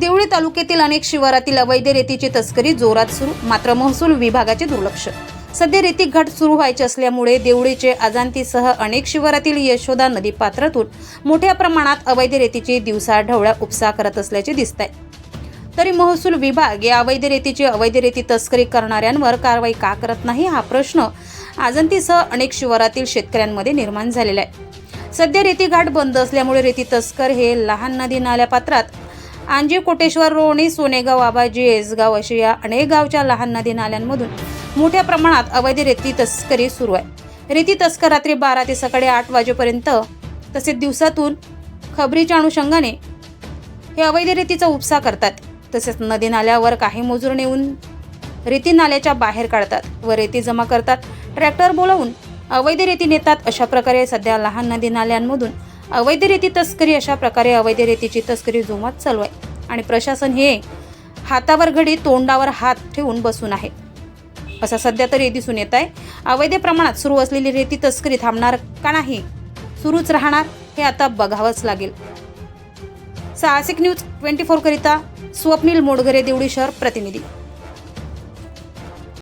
देवळी तालुक्यातील अनेक शिवारातील अवैध रेतीची तस्करी जोरात सुरू मात्र महसूल विभागाचे दुर्लक्ष. सध्या रेती घाट सुरू व्हायचे असल्यामुळे देवळीचे अजांतीसह अनेक शिवारातील यशोदा नदी पात्रातून मोठ्या प्रमाणात अवैध रेतीची दिवसा ढवळ्या उपसा करत असल्याचे दिसत आहे तरी महसूल विभाग या अवैध रेतीची अवैध रेती तस्करी करणाऱ्यांवर कारवाई का करत नाही हा प्रश्न आजंतीसह अनेक शिवारातील शेतकऱ्यांमध्ये निर्माण झालेला आहे. सध्या रेती घाट बंद असल्यामुळे रेती तस्कर हे लहान नदी नाल्या पात्रात आंजी कोटेश्वर रोणी सोनेगाव आबाजी येसगाव अशी या अनेक गावच्या लहान नदी नाल्यांमधून मोठ्या प्रमाणात अवैध रेती तस्करी सुरू आहे. रेती तस्कर रात्री बारा ते सकाळी आठ वाजेपर्यंत तसेच दिवसातून खबरीच्या अनुषंगाने हे अवैध रेतीचा उपसा करतात. तसेच नदी नाल्यावर काही मजूर नेऊन रेती नाल्याच्या बाहेर काढतात व रेती जमा करतात. ट्रॅक्टर बोलावून अवैध रेती नेतात अशा प्रकारे सध्या लहान नदी नाल्यांमधून अवैध रेती तस्करी अशा प्रकारे अवैध रेतीची तस्करी जोमात चालू आहे. आणि प्रशासन हे हातावर घडी तोंडावर हात ठेवून बसून आहे. असं सध्या तरी दिसून येत आहे. अवैध प्रमाणात सुरू असलेली रेती तस्करी थांबणार का नाही? सुरूच राहणार हे आता बघावंच लागेल. साहसिक न्यूज ट्वेंटी फोर करिता स्वप्नील मोडघरे देवडी शहर प्रतिनिधी.